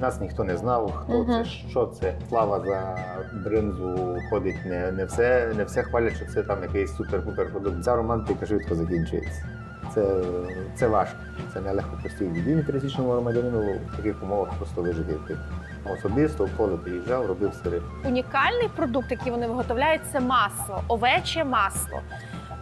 Нас ніхто не знав, хто Мгм. це, що це. Слава за бринзу ходить не, не все, не все хвалять, що це там якийсь супер-пупер продукт. Ця романтика швидко закінчується. Це, це важко. Це нелегко простій людині пересічному громадянину в таких умовах просто вижити. Особисто в поле приїжджав, робив сири. Унікальний продукт, який вони виготовляють, це масло, овече масло.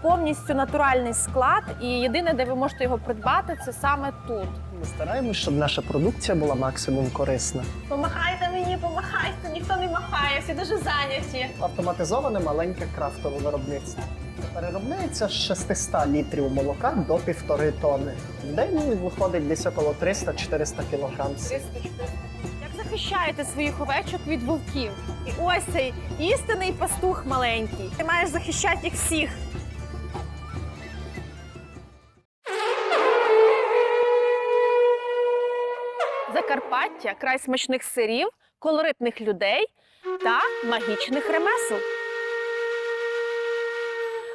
Повністю натуральний склад, і єдине, де ви можете його придбати, це саме тут. Ми стараємося, щоб наша продукція була максимум корисна. Помахайте мені, помахайте, ніхто не махає, всі дуже зайняті. Автоматизоване маленьке крафтове виробництво. Переробляється з 600 літрів молока до півтори тонни. В день виходить десь около 300-400 кг. 300-400. Як захищаєте своїх овечок від вовків? І ось цей істинний пастух маленький. Ти маєш захищати їх всіх. Закарпаття край смачних сирів, колоритних людей та магічних ремесел.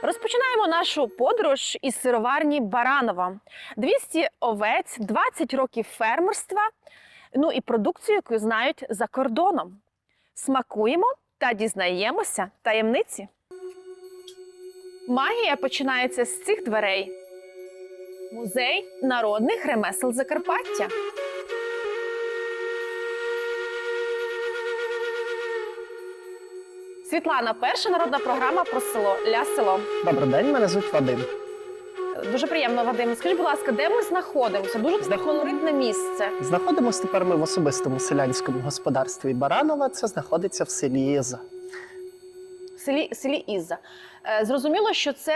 Розпочинаємо нашу подорож із сироварні Баранова. 200 овець, 20 років фермерства, ну і продукцію, яку знають за кордоном. Смакуємо та дізнаємося таємниці. Магія починається з цих дверей. Музей народних ремесел Закарпаття. Світлана, перша народна програма про село Ля село. Добрий день, мене звуть Вадим. Дуже приємно, Вадим. Скажіть, будь ласка, де ми знаходимося? Дуже таке колоритне місце. Знаходимося тепер ми в особистому селянському господарстві Баранова. Це знаходиться в селі Єза. В селі, селі Ізза. Е, Зрозуміло, що це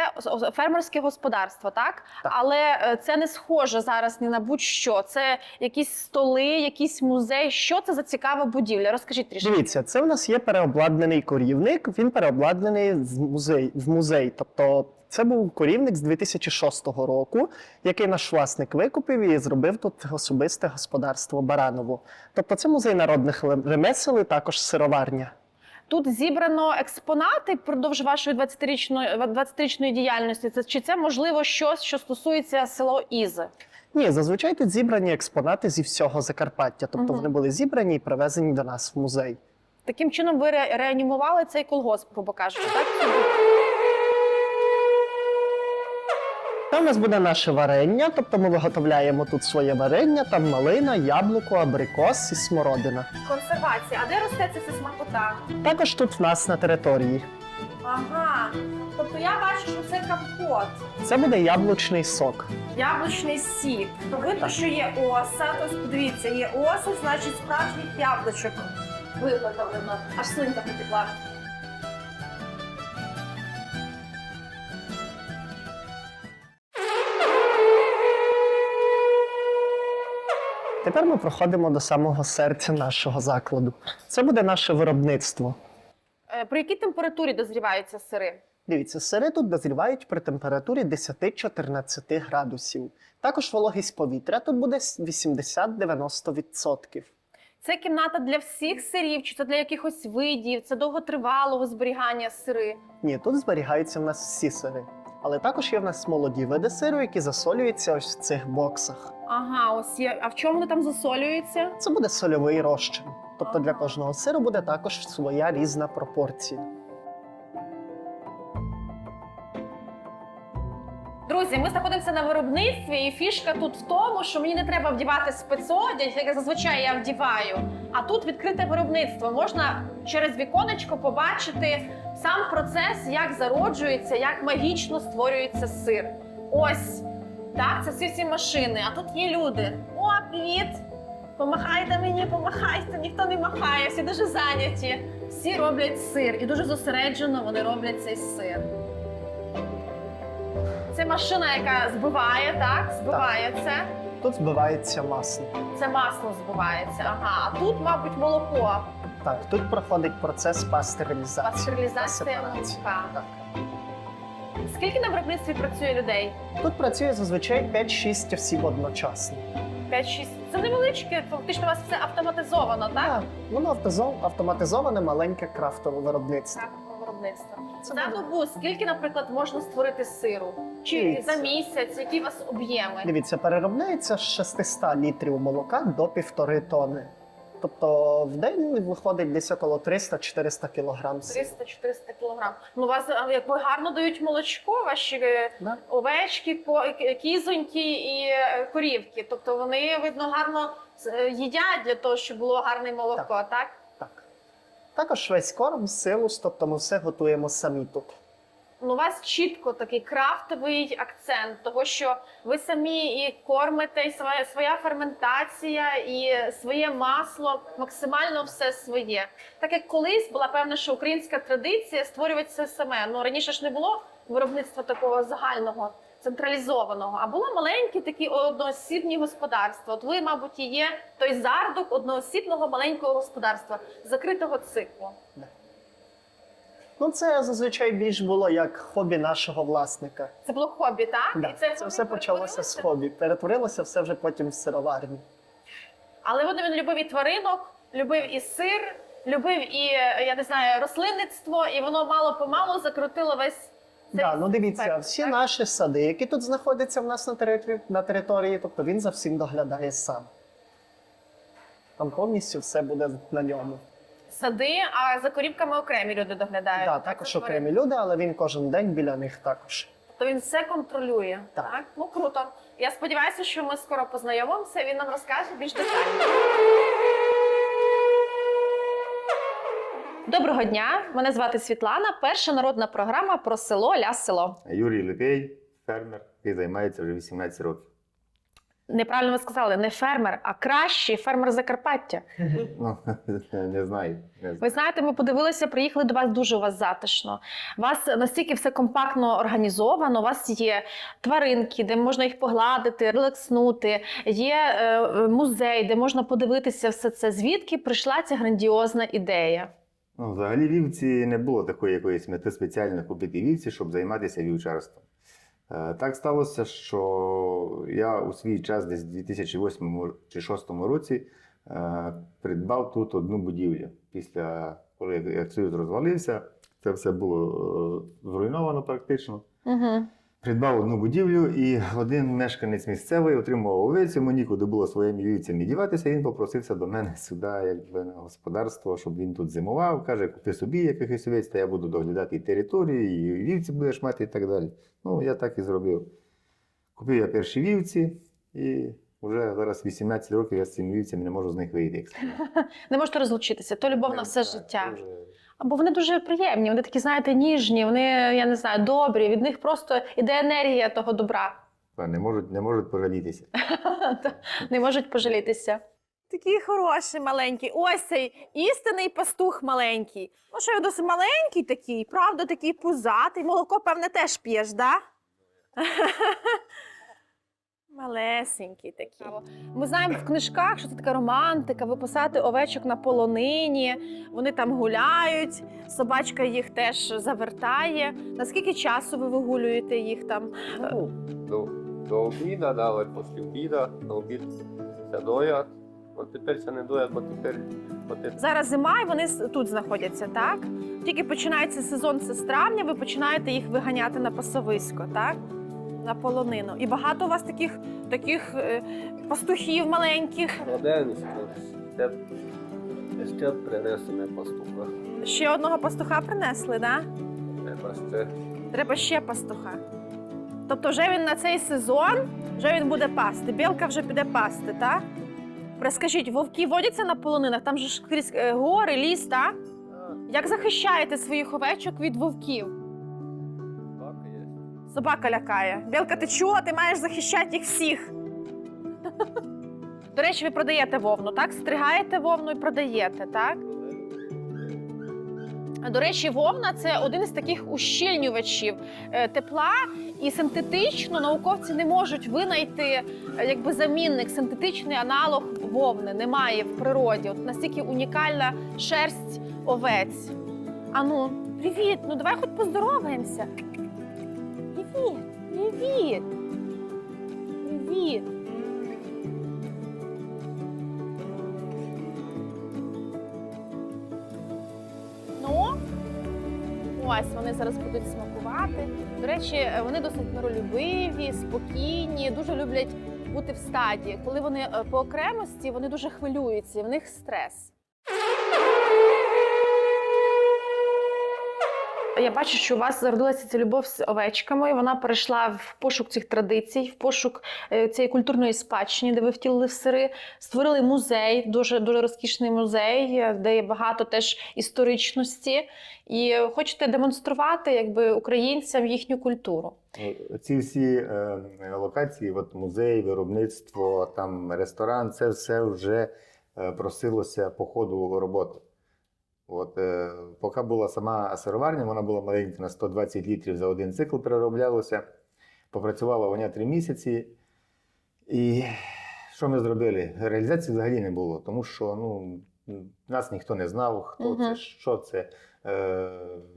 фермерське господарство, так? Так. Але е, це не схоже зараз ні на будь-що. Це якісь столи, якийсь музей. Що це за цікава будівля? Розкажіть трішки. Дивіться, це в нас є переобладнаний корівник. Він переобладнаний в музей. В музей. Тобто, це був корівник з 2006 року, який наш власник викупив і зробив тут особисте господарство Баранову. Тобто, це музей народних ремесел і також сироварня. Тут зібрано експонати впродовж вашої 20-річної 20-річної діяльності. Це чи це можливо щось, що стосується село Ізи? Ні, зазвичай тут зібрані експонати зі всього Закарпаття. Тобто угу. вони були зібрані і привезені до нас в музей. Таким чином ви ре- реанімували цей колгосп, грубо кажучи, так? Там у нас буде наше варення, тобто ми виготовляємо тут своє варення, там малина, яблуко, абрикос і смородина. Консервація. А де росте ця вся смакота? Також тут в нас на території. Ага. Тобто я бачу, що це компот, Це буде яблучний сок. яблучний сік. То видно, що є оса. Тобто подивіться, є оса, значить справжніх яблучок виготовлено. Аж слинка потекла. Тепер ми проходимо до самого серця нашого закладу. Це буде наше виробництво. Е, При якій температурі дозріваються сири? Дивіться, сири тут дозрівають при температурі 10-14 градусів. Також вологість повітря тут буде 80-90%. Це кімната для всіх сирів, чи це для якихось видів, це довготривалого зберігання сири. Ні, тут зберігаються в нас всі сири. Але також є в нас молоді види сиру, які засолюються ось в цих боксах. Ага, ось є. А в чому вони там засолюються? Це буде сольовий розчин. Тобто для кожного сиру буде також своя різна пропорція. Друзі, ми знаходимося на виробництві, і фішка тут в тому, що мені не треба вдівати спецодяг, як зазвичай я вдіваю. А тут відкрите виробництво. Можна через віконечко побачити сам процес, як зароджується, як магічно створюється сир. Ось так, це всі всі машини. А тут є люди. О, привіт! Помахайте мені, помахайте, ніхто не махає, всі дуже зайняті. Всі роблять сир, і дуже зосереджено вони роблять цей сир. Це машина, яка збиває, так? Збиває це. Тут збивається масло. Це масло збивається. Ага. А тут, мабуть, молоко. Так, тут проходить процес пастерилізації. Пастерилізація сепарації. молока. Так. Скільки на виробництві працює людей? Тут працює зазвичай 5-6 осіб одночасно. 5-6. Це невеличке, фактично у вас все автоматизовано, так? Так, воно автозо- автоматизоване маленьке крафтове виробництво. Так, виробництво. Це За добу скільки, наприклад, можна створити сиру? Чи Дивіться. за місяць? Які у вас об'єми? Дивіться, переробляється з 600 літрів молока до півтори тони. Тобто в день виходить десь около 300-400 кілограм. сиру. 300-400 кілограм. Ну, у вас якби гарно дають молочко, ваші е, Да. овечки, е, кізоньки і е, корівки. Тобто вони, видно, гарно їдять для того, щоб було гарне молоко, так? Так. Також весь корм, силус, тобто ми все готуємо самі тут. У вас чітко такий крафтовий акцент, того що ви самі і кормите, і своя, своя ферментація, і своє масло, максимально все своє. Так як колись була певна, що українська традиція створювати все саме. Ну раніше ж не було виробництва такого загального. Централізованого, а було маленькі такі одноосібні господарства. От ви, мабуть, і є той зардок одноосібного маленького господарства, закритого циклу. Ну, це зазвичай більш було як хобі нашого власника. Це було хобі, так? Да. І Це, хобі все почалося з хобі. Перетворилося все вже потім в сироварні. Але видно, він любив і тваринок, любив і сир, любив і е, я не знаю, рослинництво, і воно мало помалу закрутило весь цей Да, ну дивіться, спектр, всі так? наші сади, які тут знаходяться в нас на території, на території, тобто він за всім доглядає сам. Там повністю все буде на ньому. Сади, а за корівками окремі люди доглядають. Так, так, також окремі люди, але він кожен день біля них також. Тобто він все контролює. Так. Так. Ну круто. Я сподіваюся, що ми скоро познайомимося. Він нам розкаже більш детально. Доброго дня! Мене звати Світлана. Перша народна програма про село ля село. Юрій Липей, фермер, який займається вже 18 років. Неправильно ви сказали, не фермер, а кращий фермер Закарпаття. Ну, не знаю. Ви знаєте, ми подивилися, приїхали до вас дуже у вас затишно. У вас настільки все компактно організовано. У вас є тваринки, де можна їх погладити, релакснути. Є е, музей, де можна подивитися все це. Звідки прийшла ця грандіозна ідея? Ну, взагалі вівці не було такої якоїсь мети спеціально купити вівці, щоб займатися вівчарством. Е, Так сталося, що я у свій час, десь у 2008 чи 2006 році, е, придбав тут одну будівлю. Після коли як Союз розвалився, це все було е, зруйновано практично. Угу. Придбав одну будівлю, і один мешканець місцевий отримав овець, йому нікуди було своїми вівцями діватися. Він попросився до мене сюди, якби на господарство, щоб він тут зимував. Каже, купи собі якихось овець, та я буду доглядати і територію, і вівці будеш мати і так далі. Ну, я так і зробив. Купив я перші вівці, і вже зараз 18 років я з цими вівцями не можу з них вийти. Не можете розлучитися, то любов на все життя. Бо вони дуже приємні, вони такі, знаєте, ніжні, вони, я не знаю, добрі. Від них просто іде енергія того добра. Не можуть, не можуть пожалітися. Не можуть пожалітися. Такий хороший маленький. Ось цей істинний пастух маленький. Ну, що він досить маленький такий, правда, такий пузатий. Молоко, певне, теж п'єш, да? Малесенький такий. Ми знаємо в книжках, що це така романтика, виписати овечок на полонині, вони там гуляють, собачка їх теж завертає. Наскільки часу ви вигулюєте їх там? Ну, до, до обіда, да, але після обіда, на обід це доять. От тепер це не доять, бо тепер, бо тепер Зараз зима, і вони с- тут знаходяться, так? Тільки починається сезон це з травня, ви починаєте їх виганяти на пасовисько, так? На полонину. І багато у вас таких, таких е, пастухів маленьких. один ще, ще пастуха. Ще одного пастуха принесли, так? Треба ще Треба ще пастуха. Тобто, вже він на цей сезон вже він буде пасти. Білка вже піде пасти, так? Розкажіть, вовки водяться на полонинах? Там же ж крізь е, гори, ліс, так? Як захищаєте своїх овечок від вовків? Собака лякає. Білка, ти чого? Ти маєш захищати їх всіх. До речі, ви продаєте вовну, так? Стригаєте вовну і продаєте, так? До речі, вовна це один із таких ущільнювачів е, тепла, і синтетично науковці не можуть винайти е, якби замінник, синтетичний аналог вовни. Немає в природі. От настільки унікальна шерсть овець. Ану, привіт! Ну давай хоч поздороваємося. Привіт! Привіт! Привіт! Ну, ось вони зараз будуть смакувати. До речі, вони досить миролюбиві, спокійні, дуже люблять бути в стадії, коли вони е, по окремості вони дуже хвилюються, в них стрес. Я бачу, що у вас зародилася ця любов з овечками. Вона перейшла в пошук цих традицій, в пошук е, цієї культурної спадщини, де ви втілили в сири. Створили музей, дуже дуже розкішний музей, е, де є багато теж історичності. І хочете демонструвати якби українцям їхню культуру. Ну, Ці всі е, локації, от музей, виробництво, там ресторан, це все вже е, просилося по ходу роботи. От, е, поки була сама сироварня, вона була маленька на 120 літрів за один цикл перероблялося. Попрацювала вона три місяці. І що ми зробили? Реалізації взагалі не було, тому що ну, нас ніхто не знав, хто Мгм. це, що це. Е,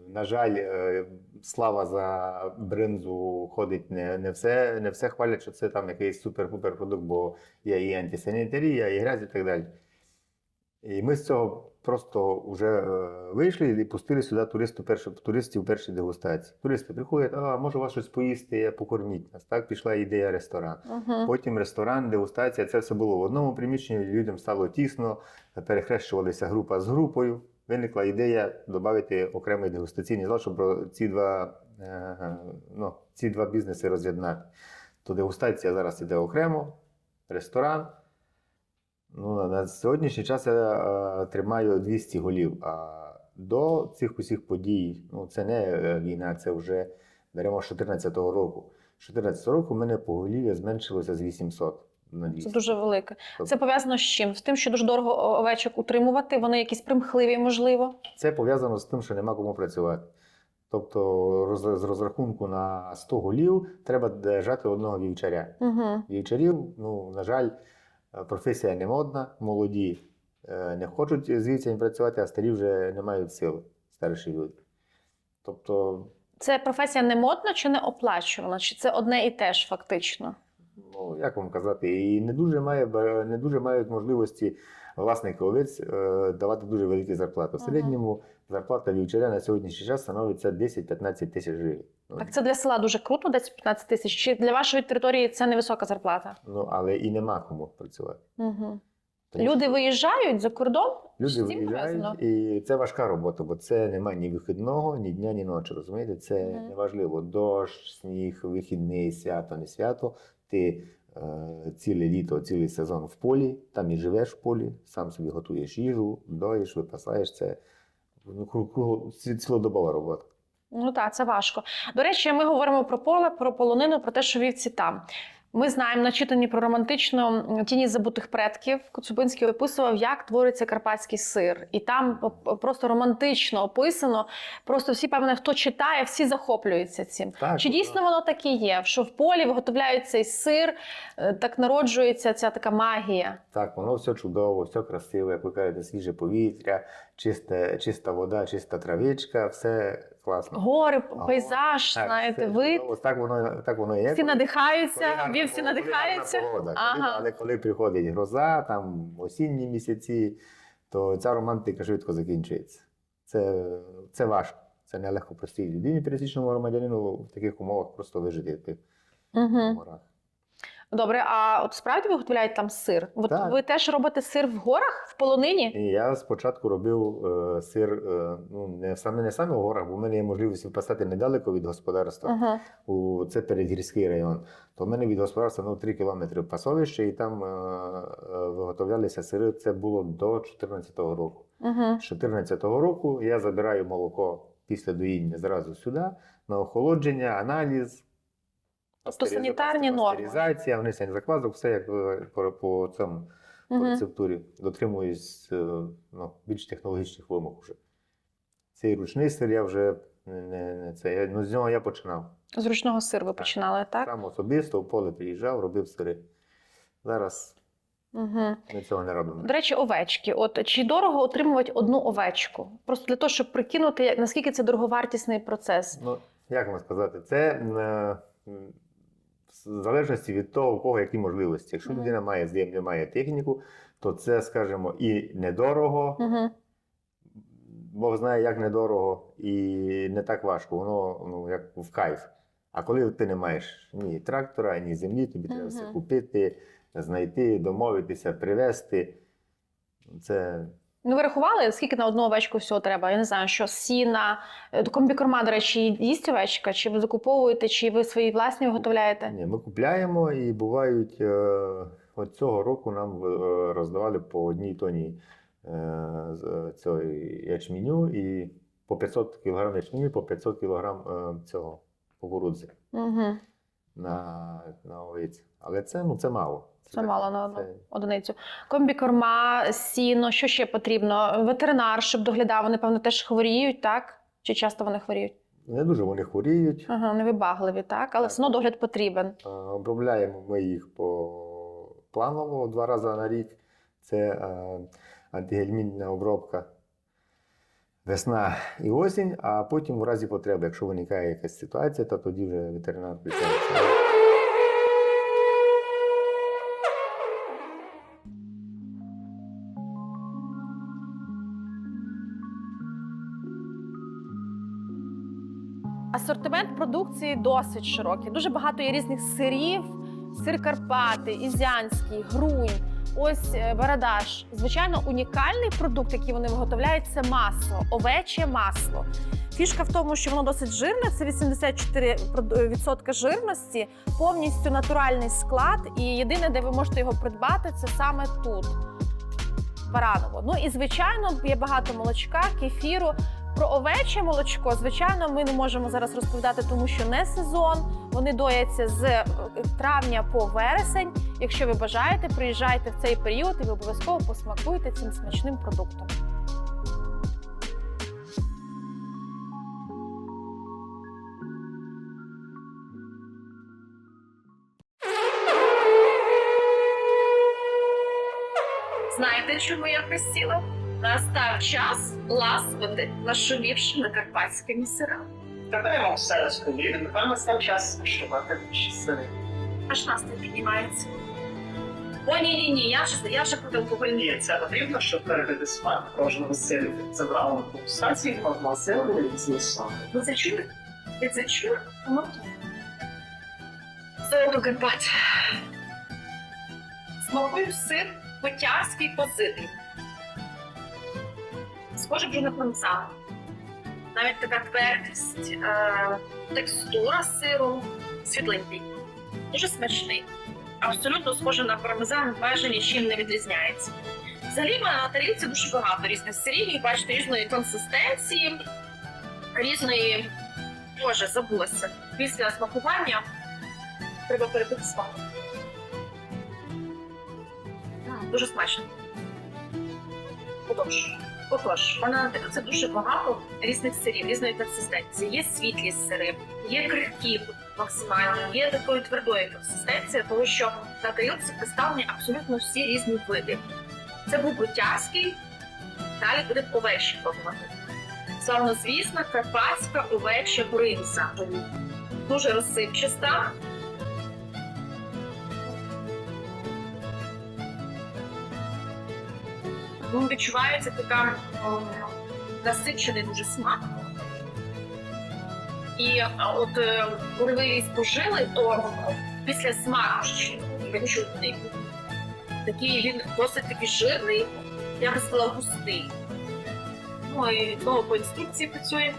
на жаль, е, слава за бринзу ходить не, не, все, не все хвалять, що це там якийсь супер-пупер продукт, бо є і антисанітарія, і грязь, і так далі. І ми з цього просто вже е, вийшли і пустили сюди туристу першу, туристів першій дегустації. Туристи приходять, а може у вас щось поїсти, покорміть нас. Так пішла ідея ресторан. Угу. Потім ресторан, дегустація, це все було в одному приміщенні, людям стало тісно, перехрещувалися група з групою. Виникла ідея додати окремий дегустаційний зал, щоб ці два, е, ну, ці два бізнеси роз'єднати. То дегустація зараз іде окремо, ресторан. Ну, на сьогоднішній час я е, тримаю 200 голів. А до цих усіх подій, ну це не е, війна, це вже беремо з 2014 року. З 2014 року в мене поголів'я зменшилося з 800 на 200. Це дуже велике. Тобто- Це пов'язано з чим? З тим, що дуже дорого овечок утримувати, вони якісь примхливі, можливо. Це пов'язано з тим, що нема кому працювати. Тобто роз- з розрахунку на 100 голів треба держати одного вівчаря. Угу. Вівчарів, ну, на жаль, професія не модна, молоді е, не хочуть з вівцями працювати, а старі вже не мають сили, старші люди. Тобто, Це професія не модна чи не оплачувана? Чи це одне і те ж фактично? ну, як вам казати, і не дуже, має, ба- не дуже мають можливості власники овець е, давати дуже великі зарплати. В середньому зарплата вівчаря на сьогоднішній час становиться 10-15 тисяч гривень. Ну, Так це для села дуже круто, десь 15 тисяч. Чи для вашої території це невисока зарплата? Ну, але і нема кому працювати. Угу. Тому Люди виїжджають за кордон? люди цим виїжджають, і це важка робота, бо це немає ні вихідного, ні дня, ні ночі. Розумієте? Це Мгм. неважливо. Дощ, сніг, вихідний, свято, не свято. Ти е, ціле літо, цілий сезон в полі, там і живеш в полі, сам собі готуєш їжу, доїш, випасаєш це. Цілодобова робота. Ну так, це важко. До речі, ми говоримо про поле, про полонину, про те, що вівці там. Ми знаємо, начитані про романтичну тіні забутих предків. Коцюбинський описував, як твориться карпатський сир, і там просто романтично описано. Просто всі, певне, хто читає, всі захоплюються цим. Так, Чи ну, дійсно воно так і є? Що в полі виготовляють цей сир, е, так народжується ця така магія. Так, воно все чудово, все красиво, як ви кажете, свіже повітря, чисте, чиста вода, чиста травичка, все класно. Гори, пейзаж, Так, знаєте, вид. Ось Так воно, так воно є. Всі надихаються, він всі надихаються. Коли- Ага. Але коли приходить гроза, там осінні місяці, то ця романтика швидко закінчується. Це, це важко. Це нелегко простій людині, пересічному громадянину в таких умовах просто вижити в тих Угу. умовах. Добре, а от справді виготовляють там сир? От Так. ви теж робите сир в горах, в полонині? Я спочатку робив е, сир е, ну, не саме не саме в горах, бо в мене є можливість випасати недалеко від господарства. Ага. у це передгірський район. То в мене від господарства ну, 3 кілометри пасовище, і там е, е, виготовлялися сири. Це було до 2014 року. Угу. З 2014 року я забираю молоко після доїння зразу сюди на охолодження, аналіз. Тобто санітарні норми. Пастеризація, внесення заквасок, все як е, по, по цьому по рецептурі. Дотримуюсь е, ну, більш технологічних вимог вже. Цей ручний сир я вже не, не, це. Я, ну, з нього я починав. З ручного сиру ви починали, так? Сам особисто в поле приїжджав, робив сири. Зараз Угу. ми цього не робимо. До речі, овечки. От чи дорого отримувати одну овечку? Просто для того, щоб прикинути, наскільки це дороговартісний процес. Ну, як вам сказати, це е, в залежності від того, у кого які можливості. Якщо людина має землю, має техніку, то це, скажімо, і недорого. Бог знає, як недорого, і не так важко. Воно ну, як в кайф. А коли ти не маєш ні трактора, ні землі, тобі треба все купити, знайти, домовитися, привезти. Це Ну, ви рахували, скільки на одну овечку всього треба? Я не знаю, що сіна, е, комбікорма, до речі, їсть овечка, чи ви закуповуєте, чи ви свої власні виготовляєте? ні, ми купляємо і бувають. Е, от цього року нам е, роздавали по одній тоні цього ячменю і по 500 кг ячменю, по 500 кг цього кукурудзи Угу. на, на овець. Але це, ну, це мало. Це мало на одну одиницю. Комбікорма, сіно, що ще потрібно? Ветеринар, щоб доглядав, вони, певно, теж хворіють, так? Чи часто вони хворіють? Не дуже вони хворіють. Ага, невибагливі, так? Але все одно догляд потрібен. Обробляємо ми їх по планово два рази на рік. Це е, антигельмінтна обробка весна і осінь, а потім, в разі потреби, якщо виникає якась ситуація, то тоді вже ветеринар включається. Асортимент продукції досить широкий. Дуже багато є різних сирів, сир Карпати, Ізянський, Грунь, ось е, Барадаш. Звичайно, унікальний продукт, який вони виготовляють, це масло, овече масло. Фішка в тому, що воно досить жирне, це 84% жирності, повністю натуральний склад. І єдине, де ви можете його придбати, це саме тут. Бараново. Ну і звичайно, є багато молочка, кефіру. Про овече молочко, звичайно, ми не можемо зараз розповідати, тому що не сезон. Вони дояться з е, травня по вересень. Якщо ви бажаєте, приїжджайте в цей період і ви обов'язково посмакуєте цим смачним продуктом. Знаєте, чому я присіла? Настав час ласувати нашумівшими карпатськими сирами. Тепер я вам все розповів. Напевно, став час шукати наші сири. Аж настрій піднімається. О, ні, ні, ні, я вже я вже проти алкогольні. Ні, це потрібно, щоб перебити смак кожного сиру. Забрали пульсації, одна сиру і змішали. Ви це чули? Ви це чули? Ну. Сир до Карпат. Смакую сир потярський козитий. Схоже вже на пармезан. Навіть така твердість, е, текстура сиру світленький. Дуже смачний. Абсолютно схоже на пармезан, майже нічим не відрізняється. Взагалі на тарілці дуже багато різних сирів, бачите, різної консистенції, різної. Боже, забулася. Після смакування треба перепити смак. Дуже смачно. Отож, отож, вона це дуже багато різних сирів, різної консистенції. Є світлі сири, є крихкі максимально, є такої твердої консистенції, тому що на тарілці представлені абсолютно всі різні види. Це був брутярський, далі буде овечий формат. Славнозвісна карпатська овеча бринза. Дуже розсипчаста. Ну, відчувається така насичений дуже смак. І от е, коли ви її спожили, то після смаку відчутний. Такий він досить такий жирний, я б сказала, густий. Ну і знову по інструкції працює.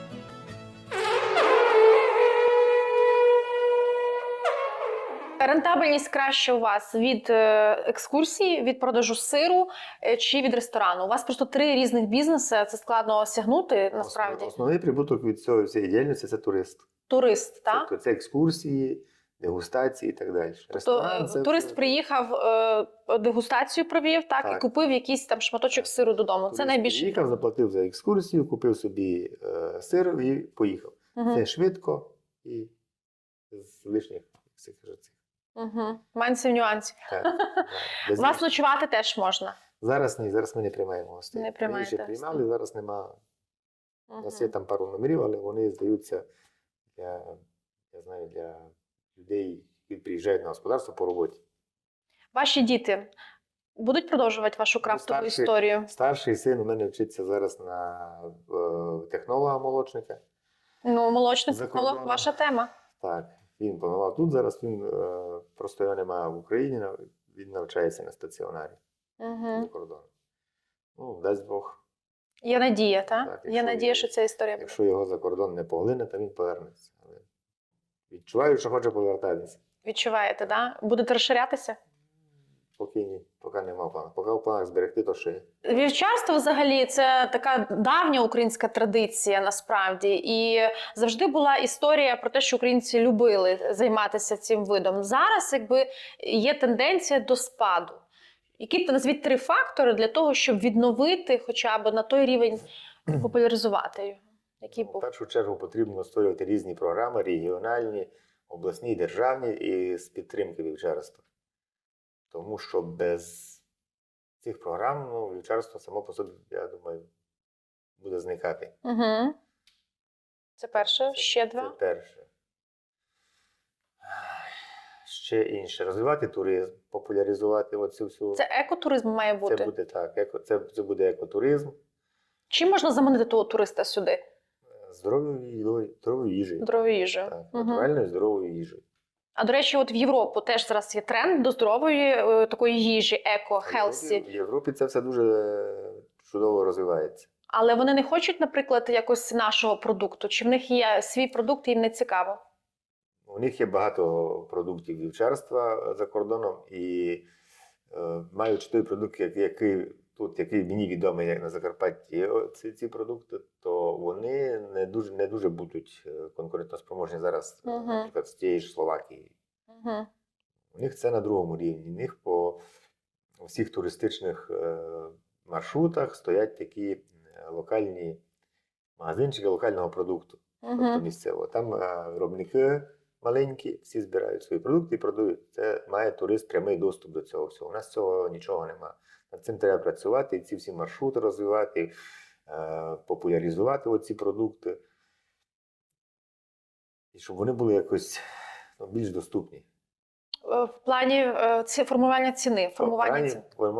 Рентабельність краще у вас від е, екскурсії, від продажу сиру е, чи від ресторану. У вас просто три різних бізнеси. Це складно осягнути насправді. Основний прибуток від цього всієї діяльності це турист. Турист, так? Тобто це екскурсії, дегустації і так далі. Тобто Ресторан е, це турист все- приїхав, дегустацію провів, так, і купив якийсь там шматочок сиру додому. Це найбільше. Приїхав, заплатив за екскурсію, купив собі е, сир і поїхав. Угу. Це швидко і з лишніх це цих. Угу. Менсів нюансів. Так, Вас ночувати теж можна. Зараз ні, зараз ми не приймаємо гостей. Не приймаєте Раніше гостей. приймали, зараз нема. У Угу. нас є там пару номерів, але вони здаються для, я знаю, для людей, які приїжджають на господарство по роботі. Ваші діти будуть продовжувати вашу крафтову старший. історію? Старший син у мене вчиться зараз на е, технолога молочника. Ну, молочний За технолог, ваша тема. Так. Він планував тут зараз, він е, просто його немає в Україні, він навчається на стаціонарі за кордону. Ну, дасть Бог, Є надія, так? Так, Є надія, що ця історія буде. якщо його за кордон не поглине, то він повернеться. Але відчуваю, що хоче повертатися. Відчуваєте, да? Будете розширятися? Поки ні, поки нема плану. Поки в планах зберегти, то ще. Вівчарство взагалі це така давня українська традиція насправді. І завжди була історія про те, що українці любили займатися цим видом. Зараз якби є тенденція до спаду. Які б назвіть три фактори для того, щоб відновити хоча б на той рівень популяризувати його? Який В першу чергу потрібно створювати різні програми, регіональні, обласні, державні і з підтримки вівчарства. Тому що без цих програм ну, вівчарство само по собі, я думаю, буде зникати. Угу. Це перше, Це- ще Це два. перше. Ще інше. Розвивати туризм, популяризувати оцю всю. Це екотуризм має бути. Це буде так. Еко, це, це буде екотуризм, Чим можна заманити того туриста сюди? здоровою їжею. Здоровою їжею. Так, Мгм. натуральною здоровою їжею. А до речі, от в Європу теж зараз є тренд до здорової е, такої їжі, еко, хелсі. В Європі це все дуже чудово розвивається. Але вони не хочуть, наприклад, якось нашого продукту. Чи в них є свій продукт, і їм не цікаво? У них є багато продуктів вівчарства за кордоном, і е, маючи той продукт, який тут, який мені відомий як на Закарпатті, ці, ці продукти, то вони не дуже, не дуже будуть е, конкурентоспроможні зараз, е, Мгм. наприклад, з тієї ж Словакії. Угу. У них це на другому рівні. У них по всіх туристичних е, маршрутах стоять такі е, локальні магазинчики локального продукту тобто Угу. місцево. Там е, виробники маленькі, всі збирають свої продукти і продають. Це має турист прямий доступ до цього всього. У нас цього нічого немає. Над цим треба працювати, і ці всі маршрути розвивати, е, популяризувати оці продукти. І щоб вони були якось ну, більш доступні. Е, В плані е, ці, формування ціни. Формування Крайні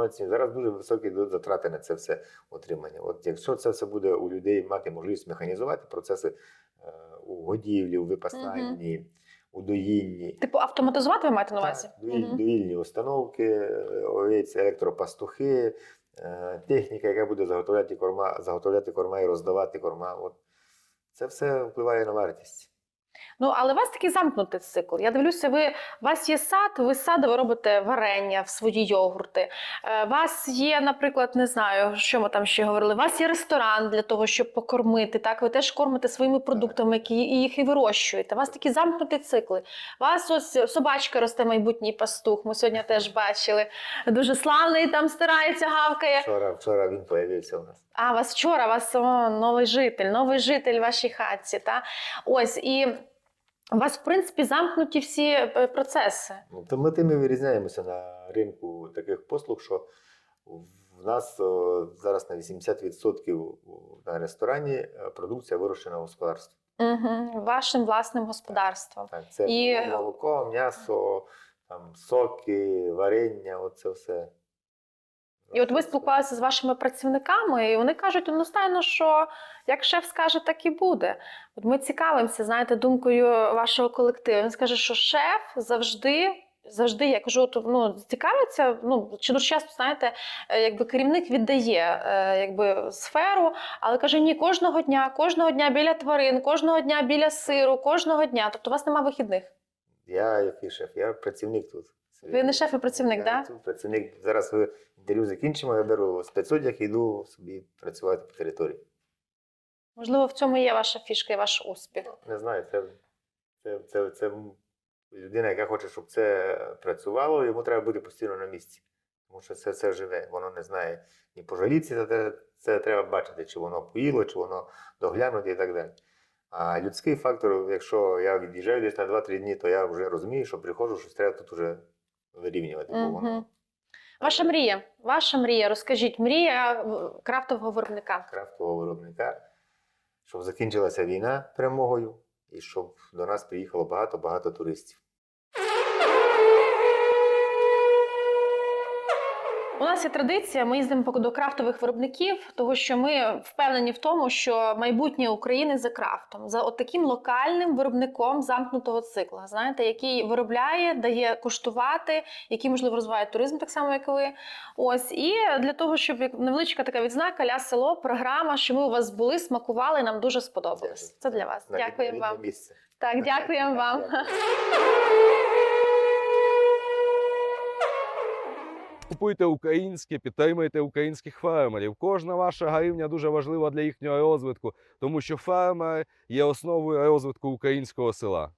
ціни. зараз дуже високі затрати на це все отримання. От якщо це все буде у людей мати можливість механізувати процеси у годівлі, у випасанні, у доїнні. Типу автоматизувати ви маєте на увазі? Так, доїль- Мгм. доїльні установки, овець, електропастухи, е, техніка, яка буде заготовляти корма, заготовляти корма і роздавати корма. От. Це все впливає на вартість. Ну, але у вас такий замкнутий цикл. Я дивлюся, ви, у вас є сад, ви з ви робите варення в свої йогурти. Е, У вас є, наприклад, не знаю, що ми там ще говорили. У вас є ресторан для того, щоб покормити. Так, ви теж кормите своїми продуктами, які їх і вирощуєте. У вас такі замкнуті цикли. У вас ось собачка росте майбутній пастух. Ми сьогодні теж бачили. Дуже славний там старається, гавкає. Вчора, вчора він появився у нас. А, у вас вчора, у вас о, новий житель, новий житель в вашій хатці. Та? Ось, і у вас, в принципі, замкнуті всі е, процеси. Ну, то ми тим і вирізняємося на ринку таких послуг, що в нас о, зараз на 80% на ресторані е, продукція вирощена в господарстві. Угу. Вашим власним господарством. Так, це І- молоко, м'ясо, там, соки, варення, оце все. І от ви спілкувалися з вашими працівниками, і вони кажуть одностайно, що як шеф скаже, так і буде. От ми цікавимося, знаєте, думкою вашого колективу. Він скаже, що шеф завжди. Завжди я кажу, от, ну цікавиться. Ну чи дуже часто знаєте, е, якби керівник віддає е, якби сферу, але каже: ні, кожного дня, кожного дня біля тварин, кожного дня біля сиру, кожного дня. Тобто у вас нема вихідних. Я який шеф, я працівник тут. Ви не шеф, ви працівник, так? тут працівник. Зараз ви інтерв'ю закінчимо, я беру спецодяг і йду собі працювати по території. Можливо, в цьому є ваша фішка і ваш успіх. Не знаю, це, це, це, це людина, яка хоче, щоб це працювало, йому треба бути постійно на місці. Тому що це все живе, воно не знає ні пожаліться, це, це треба бачити, чи воно поїло, чи воно доглянуте і так далі. А людський фактор, якщо я від'їжджаю десь на 2-3 дні, то я вже розумію, що приходжу, щось треба тут вже вирівнювати. бо воно Ваша мрія, ваша мрія, розкажіть, мрія е, крафтового виробника. крафтового виробника, щоб закінчилася війна перемогою і щоб до нас приїхало багато-багато туристів. У нас є традиція. Ми їздимо до крафтових виробників, тому що ми впевнені в тому, що майбутнє України за крафтом, за от таким локальним виробником замкнутого цикла, знаєте, який виробляє, дає куштувати, який можливо розвиває туризм, так само як ви. Ось і для того, щоб як невеличка така відзнака ля село, програма, що ми у вас були, смакували, нам дуже сподобалось. Це для вас. Дякуємо вам. місце. Так, дякуємо вам. Купуйте українське, підтримуйте українських фермерів. Кожна ваша гривня дуже важлива для їхнього розвитку, тому що фермер є основою розвитку українського села.